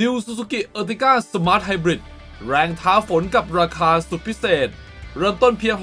New Suzuki Ertiga Smart Hybrid แรงท้าฝนกับราคาสุดพิเศษ เริ่มต้นเพียง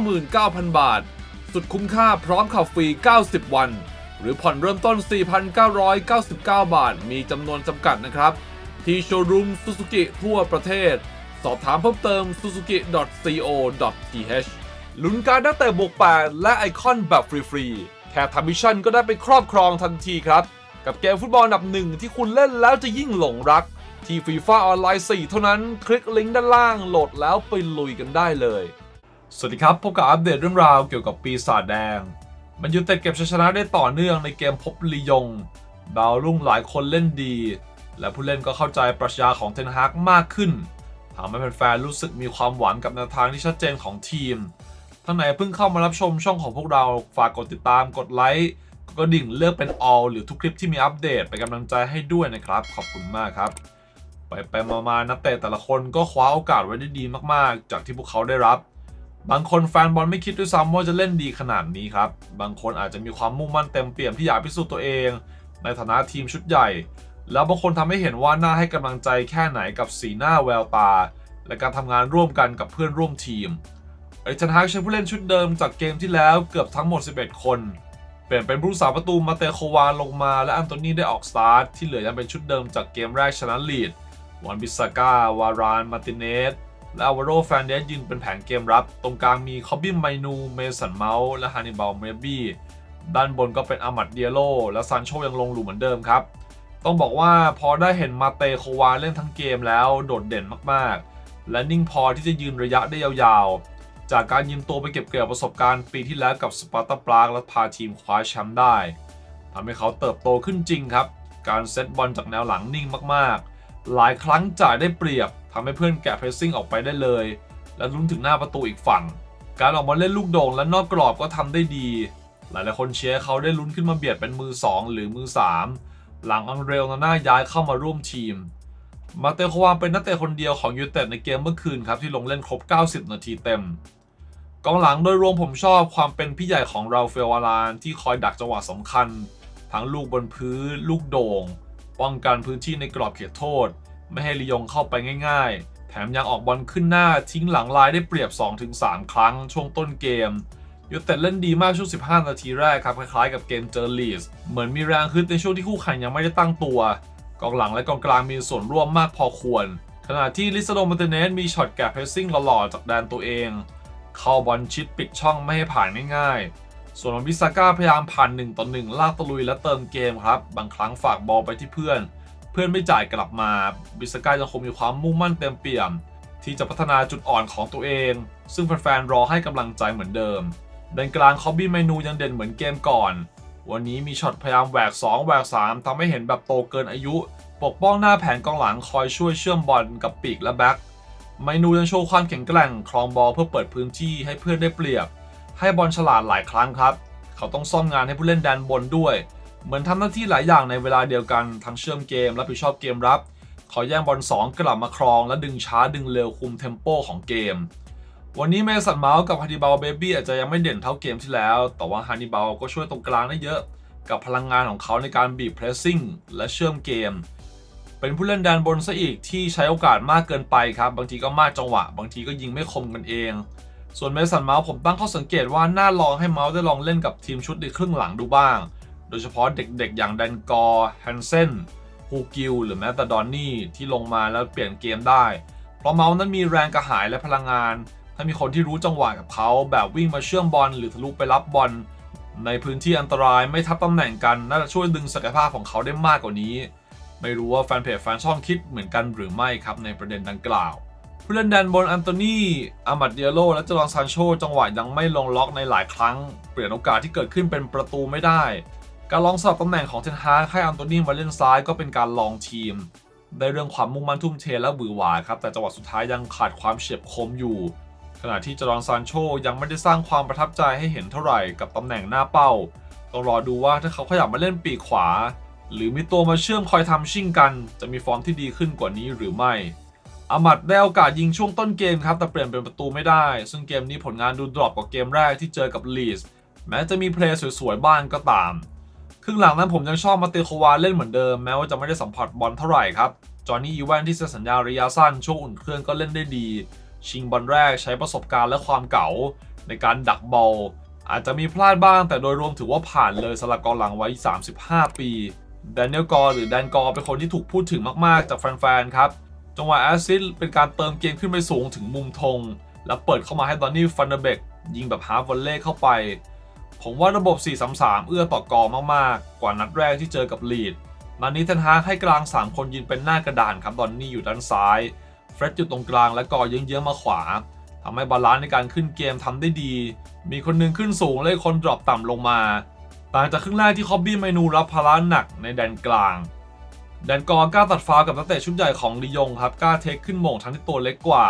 699,000 บาท สุดคุ้มค่าพร้อมขับฟรี 90 วัน หรือผ่อนเริ่มต้น 4,999 บาท มีจำนวนจำกัดนะครับ ที่โชว์รูม Suzuki ทั่วประเทศ สอบถามเพิ่มเติม suzuki.co.th ลุ้นการดนักเตะบวก8และไอคอนแบบฟรีๆแค่ทำมิชชั่นก็ได้ไปครอบครองทันทีครับ กับเกมฟุตบอลอันดับหนึ่งที่คุณเล่นแล้วจะยิ่งหลงรัก ที่ฟีฟ่าออนไลน์ 4 เท่านั้น คลิกลิงก์ด้านล่างโหลดแล้วไปลุยกันได้เลย สวัสดีครับพบกับอัปเดตเรื่องราวเกี่ยวกับปีศาจแดง มันยูเต็ดเก็บชัยชนะได้ต่อเนื่องในเกมพบลียงดาวรุ่งหลายคนเล่นดี และผู้เล่นก็เข้าใจปรัชญาของเทนฮากมากขึ้นทำให้แฟนๆรู้สึกมีความหวังกับแนวทางที่ชัดเจนของทีมท่านไหนเพิ่งเข้ามารับชมช่องของพวกเราฝากกดติดตามกดไลค์ กดกระดิ่งเลือกเป็น all หรือทุกคลิปที่มีอัปเดตเป็นกำลังใจให้ด้วยนะครับ ขอบคุณมากครับ ไปไปมามานักเตะแต่ละคนก็คว้าโอกาสไว้ได้ดีมากๆ จากที่พวกเขาได้รับ บางคนแฟนบอลไม่คิดด้วยซ้ำว่าจะเล่นดีขนาดนี้ครับ บางคนอาจจะมีความมุ่งมั่นเต็มเปี่ยมที่อยากพิสูจน์ตัวเอง ในฐานะทีมชุดใหญ่ แล้วบางคนทำให้เห็นว่าน่าให้กำลังใจแค่ไหนกับสีหน้าแววตา และการทำงานร่วมกันกับเพื่อนร่วมทีมเอริกเทนฮากใช้ผู้เล่นชุดเดิมจากเกมที่แล้วเกือบทั้งหมด 11 คน เปลี่ยนเป็นผู้รักษาประตูมาเตโควานลงมา และอันโตนีได้ออกสตาร์ทที่เหลือยังเป็นชุดเดิมจากเกมแรกชนะลีดวอนบิสก้าวาราน มาติเนส และอาวโรแฟนเดสยืนเป็นแผงเกมรับ ตรงกลางมีคอบบิมไมนูเมสันเมาส์และฮานิบาลเมบี้ด้านบนก็เป็นอามัดเดียโลและซานโชยังลงหลุมเหมือนเดิมครับ ต้องบอกว่าพอได้เห็นมาเตโควานเล่นทั้งเกมแล้วโดดเด่นมากๆ และนิ่งพอที่จะยืนระยะได้ยาวๆ จากการยืมตัวไปเก็บเกี่ยวประสบการณ์ปีที่แล้วกับสปาร์ตาปรากและพาทีมคว้าแชมป์ได้ทำให้เขาเติบโตขึ้นจริงครับ การเซตบอลจากแนวหลังนิ่งมากๆ หลายครั้งจ่ายได้เปรียบทำให้เพื่อนแกะเพรสซิ่งออกไปได้เลย และลุ้นถึงหน้าประตูอีกฝั่ง การออกมาเล่นลูกโด่งและนอกกรอบก็ทำได้ดี หลายๆคนเชียร์เขาได้ลุ้นขึ้นมาเบียดเป็นมือ 2 หรือมือ 3 หลังอังเรลนาน่าย้ายเข้ามาร่วมทีมมาเตโควาเป็นนักเตะคนเดียวของยูเต็ดในเกมเมื่อคืนครับที่ลงเล่นครบ 90 นาทีเต็ม กองหลังโดยรวมผมชอบความเป็นพี่ใหญ่ของราเฟลวารานที่คอยดักจังหวะสำคัญ ทั้งลูกบนพื้น ลูกโด่ง ป้องกันพื้นที่ในกรอบเขตโทษ ไม่ให้ลียงเข้าไปง่ายๆ แถมยังออกบอลขึ้นหน้าทิ้งหลังลายได้เปรียบ 2-3 ครั้งช่วงต้นเกมยูเต็ดเล่นดีมากช่วง 15 นาทีแรกครับ คล้ายๆกับเกมเจอลีส เหมือนมีแรงฮึดในช่วงที่คู่แข่งยังไม่ได้ตั้งตัว กองหลังและกองกลางมีส่วนร่วมมากพอควร ขณะที่ลิซาโดมาเตเนสมีช็อตแกะเพรสซิ่งหล่อๆจากแดนตัวเอง เข้าบอลชิดปิดช่องไม่ให้ผ่านง่ายๆ ส่วนวิซาก้าพยายามผ่าน1ต่อ1ลากตะลุยและเติมเกมครับ บางครั้งฝากบอลไปที่เพื่อน เพื่อนไม่จ่ายกลับมาวิซาก้ายังคงมีความมุ่งมั่นเต็มเปี่ยม ที่จะพัฒนาจุดอ่อนของตัวเอง ซึ่งแฟนๆรอให้กำลังใจเหมือนเดิมด้านกลางคอบบี้เมนูยังเด่นเหมือนเกมก่อน วันนี้มีช็อตพยายามแหวก 2 แหวก 3ทำให้เห็นแบบโตเกินอายุ ปกป้องหน้าแผงกองหลังคอยช่วยเชื่อมบอลกับปีกและแบ็ค เมนูยังโชว์ความแข็งแกร่งครองบอลเพื่อเปิดพื้นที่ให้เพื่อนได้เปรียบ ให้บอลฉลาดหลายครั้งครับ เขาต้องซ่อมงานให้ผู้เล่นแดนบนด้วย เหมือนทำหน้าที่หลายอย่างในเวลาเดียวกันทั้งเชื่อมเกมรับผิดชอบเกมรับ เขาแย่งบอล2กลับมาครอง และดึงช้าดึงเร็วคุมเทมโปของเกม วันนี้เมสันเมาส์กับฮานิบาลเบบี้อาจจะยังไม่เด่นเท่าเกมที่แล้ว แต่ว่าฮานิบาลก็ช่วยตรงกลางได้เยอะ กับพลังงานของเขาในการบีบเพรสซิ่งและเชื่อมเกม เป็นผู้เล่นแดนบนซะอีกที่ใช้โอกาสมากเกินไปครับ บางทีก็มากจังหวะ บางทีก็ยิงไม่คมกันเอง ส่วนเมสันเมาส์ผมตั้งข้อสังเกตว่าน่าลองให้เมาส์ได้ลองเล่นกับทีมชุดในครึ่งหลังดูบ้าง โดยเฉพาะเด็กๆ อย่างแดนกอร์แฮนเซนฮูกิลหรือแม้แต่ดอนนี่ที่ลงมาแล้วเปลี่ยนเกมได้ เพราะเมาส์นั้นมีแรงกระหายและพลังงาน ถ้ามีคนที่รู้จังหวะกับเขาแบบวิ่งมาเชื่อมบอลหรือทะลุไปรับบอลในพื้นที่อันตรายไม่ทับตำแหน่งกันน่าจะช่วยดึงศักยภาพของเขาได้มากกว่านี้ ไม่รู้ว่าแฟนเพจแฟนช่องคิดเหมือนกันหรือไม่ครับในประเด็นดังกล่าวผู้เล่นแดนบนอันโตนีอามัดเดียโล และเจรอนซานโชจังหวะยังไม่ลงล็อกในหลายครั้ง เปลี่ยนโอกาสที่เกิดขึ้นเป็นประตูไม่ได้ การลองสลับตำแหน่งของเทนฮากให้อันโตนีมาเล่นซ้ายก็เป็นการลองทีม ได้เรื่องความมุ่งมั่นทุ่มเทและบือหวาครับ แต่จังหวะสุดท้ายยังขาดความเฉียบคมอยู่ ขณะที่เจรอนซานโชยังไม่ได้สร้างความประทับใจให้เห็นเท่าไหร่กับตำแหน่งหน้าเป้า ต้องรอดูว่าถ้าเขาขยับมาเล่นปีกขวา หรือมีตัวมาเชื่อมคอยทำชิ่งกัน จะมีฟอร์มที่ดีขึ้นกว่านี้หรือไม่อามัดได้โอกาสยิงช่วงต้นเกมครับ แต่เปลี่ยนเป็นประตูไม่ได้ ซึ่งเกมนี้ผลงานดูดรอปกว่าเกมแรกที่เจอกับลีสแม้จะมีเพลย์สวยๆบ้างก็ตาม ครึ่งหลังนั้นผมยังชอบมาเตโควาเล่นเหมือนเดิม แม้ว่าจะไม่ได้สัมผัสบอลเท่าไหร่ครับ จอห์นนี่อีแวนที่เซ็นสัญญาระยะสั้นช่วงอุ่นเครื่องก็เล่นได้ดี ชิงบอลแรกใช้ประสบการณ์และความเก๋าในการดักบอลอาจจะมีพลาดบ้างแต่โดยรวมถือว่าผ่านเลยสลักกองหลังไว้ 35 ปี แดเนียลกอร์หรือแดนกอร์เป็นคนที่ถูกพูดถึงมากๆ จากแฟนๆ ครับ จังหวะแอสซิสต์เป็นการเติมเกมขึ้นไปสูงถึงมุมธงแล้วเปิดเข้ามาให้ดอนนี่ฟันเดเบกยิงแบบฮาร์ฟวอลเล่เข้าไป ผมว่าระบบ 4-3-3 เอื้อต่อกอมากๆ กว่านัดแรกที่เจอกับลีดนัดนี้เทนฮากให้กลาง 3 คนยืนเป็นหน้ากระดานครับดอนนี่อยู่ด้านซ้ายเฟร็ดอยู่ตรงกลางและกอเยื้องๆมาขวาทำให้บาลานซ์ในการขึ้นเกมทำได้ดี มีคนหนึงขึ้นสูงและคนดรอปต่ำลงมา ต่างจากครึ่งแรกที่คอบบี้เมนูรับภาระหนักในแดนกลาง แดนกอกล้าตัดฟาวกับนักเตะชุดใหญ่ของลียงครับกล้าเทคขึ้นโมงทั้งที่ตัวเล็กกว่า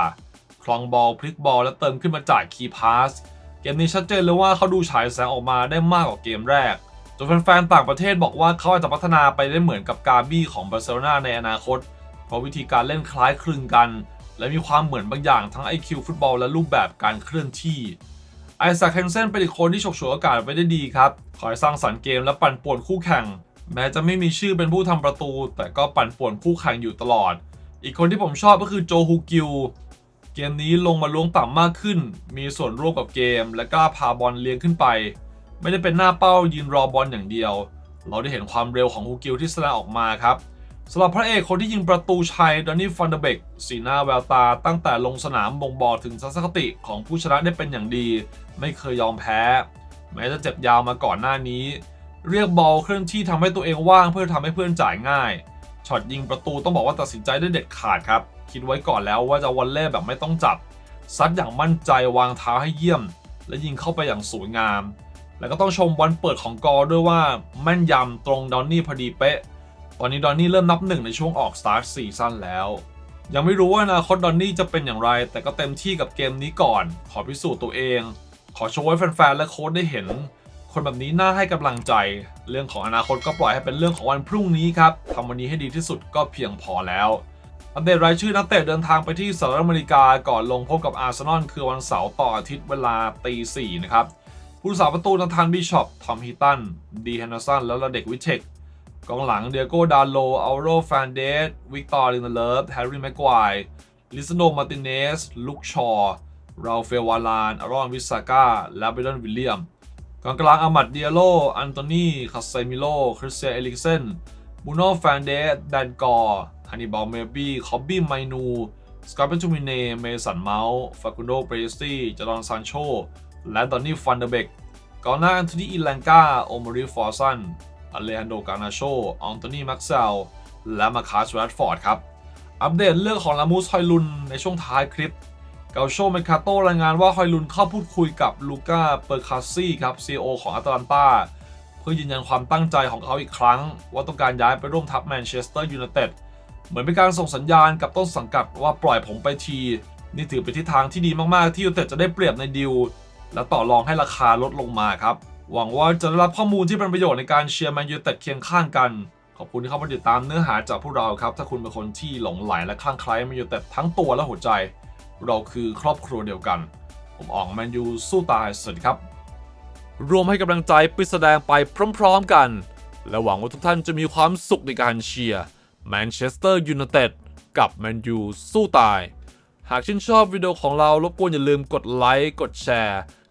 คลองบอลพลิกบอลและเติมขึ้นมาจ่ายคีย์พาสเกมนี้ชัดเจนเลยว่าเขาดูฉายแสงออกมาได้มากกว่าเกมแรกจนแฟนๆต่างประเทศบอกว่าเขาอาจจะพัฒนาไปได้เหมือนกับกาบี้ของบาร์เซโลนาในอนาคต เพราะวิธีการเล่นคล้ายคลึงกัน และมีความเหมือนบางอย่างทั้ง IQ ฟุตบอลและรูปแบบการเคลื่อนที่ ไอแซคเฮนเซนเป็นอีกคนที่ฉกฉวยโอกาสไว้ได้ดีครับคอยสร้างสรรค์เกมและปั่นป่วนคู่แข่ง แม้จะไม่มีชื่อเป็นผู้ทำประตู แต่ก็ปั่นป่วนคู่แข่งอยู่ตลอด อีกคนที่ผมชอบก็คือโจฮูกิวเกมนี้ลงมาล้วงต่ำมากขึ้น มีส่วนร่วมกับเกม และกล้าพาบอลเลี้ยงขึ้นไป ไม่ได้เป็นหน้าเป้ายืนรอบอลอย่างเดียว เราได้เห็นความเร็วของฮูกิวที่แสดงออกมาครับ สำหรับพระเอกคนที่ยิงประตูชัยดอนนี่ฟันเดเบกสีหน้าแววตาตั้งแต่ลงสนามบ่งบอกถึงทัศนคติของผู้ชนะได้เป็นอย่างดี ไม่เคยยอมแพ้ แม้จะเจ็บยาวมาก่อนหน้านี้ เรียกบอลเคลื่อนที่ทำให้ตัวเองว่างเพื่อทำให้เพื่อนจ่ายง่ายช็อตยิงประตูต้องบอกว่าตัดสินใจได้เด็ดขาดครับ คิดไว้ก่อนแล้วว่าจะวอลเล่แบบไม่ต้องจับซัดอย่างมั่นใจวางเท้าให้เยี่ยม และยิงเข้าไปอย่างสวยงาม แล้วก็ต้องชมบอลเปิดของกอด้วยว่าแม่นยำตรงดอนนี่พอดีเป๊ะ ตอนนี้ดอนนี่เริ่มนับหนึ่งในช่วงออกสตาร์ทซีซั่นแล้ว ยังไม่รู้ว่าอนาคตดอนนี่จะเป็นอย่างไร แต่ก็เต็มที่กับเกมนี้ก่อน ขอพิสูจน์ตัวเอง ขอโชว์ให้แฟนๆและโค้ชได้เห็น คนแบบนี้น่าให้กำลังใจ เรื่องของอนาคตก็ปล่อยให้เป็นเรื่องของวันพรุ่งนี้ครับทำวันนี้ให้ดีที่สุดก็เพียงพอแล้วอัปเดตรายชื่อนักเตะเดินทางไปที่สหรัฐอเมริกาก่อนลงพบกับอาร์เซนอลคือวันเสาร์ต่ออาทิตย์เวลาตีสี่นะครับผู้รักษาประตูนาธานบิชอปทอมฮิตันดีแฮนเดอร์สันแล้วระเด็กวิเทค กองหลังเดียโก้ดาโลอัลโรแฟนเดสวิกตอร์ลินเลิฟแฮร์รี่แม็กควายลิซโนมาติเนสลุคชอร์ราเฟวาลานอารอนวิสาก้าและเบรดอนวิลเลียมกองกลางอามัดเดียโลอันโตนีคาเซมิโลคริสเตียเอลิกเซนบูโน่แฟนเดสแดนกอร์ฮันนิบาลเมบี้คอบบี้ไมนูสกอตเปนจูมิเนเมสันเมาส์ฟาคุนโดเบรสตี้จารอนซานโชและดอนนี่ฟันเดเบกกองหน้าแอนโทนีอิลังกาโอมาริฟอร์ซัน อเลฮันโดกานาโชอองโตนีม็กเซลและมาคาสแรดฟอร์ดครับ อัปเดตเรื่องของลามูสฮอยลุนในช่วงท้ายคลิป เกาโชเมคาโตรายงานว่าฮอยลุนเข้าพูดคุยกับลูก้าเปอร์คาซี่ครับ CEO ของอัตแลนตาเพื่อยืนยันความตั้งใจของเขาอีกครั้ง ว่าต้องการย้ายไปร่วมทัพแมนเชสเตอร์ยูไนเต็ดเหมือนเป็นการส่งสัญญาณกับต้นสังกัดว่าปล่อยผมไปที นี่ถือเป็นทิศทางที่ดีมากๆ ที่ยูไนเต็ดจะได้เปรียบในดิวและต่อรองให้ราคาลดลงมาครับ หวังว่าจะได้รับข้อมูลที่เป็นประโยชน์ในการเชียร์แมนยูเต็ดเคียงข้างกัน ขอบคุณที่เข้ามาติดตามเนื้อหาจากพวกเราครับ ถ้าคุณเป็นคนที่หลงไหลและคลั่งไคล้แมนยูเต็ดทั้งตัวและหัวใจ เราคือครอบครัวเดียวกัน ผมอองแมนยูสู้ตายสวัสดีครับ รวมให้กำลังใจไปแสดงไปพร้อมๆกัน และหวังว่าทุกท่านจะมีความสุขในการเชียร์แมนเชสเตอร์ยูไนเต็ดกับแมนยูสู้ตาย หากชื่นชอบวิดีโอของเรารบกวนอย่าลืมกดไลค์กดแชร์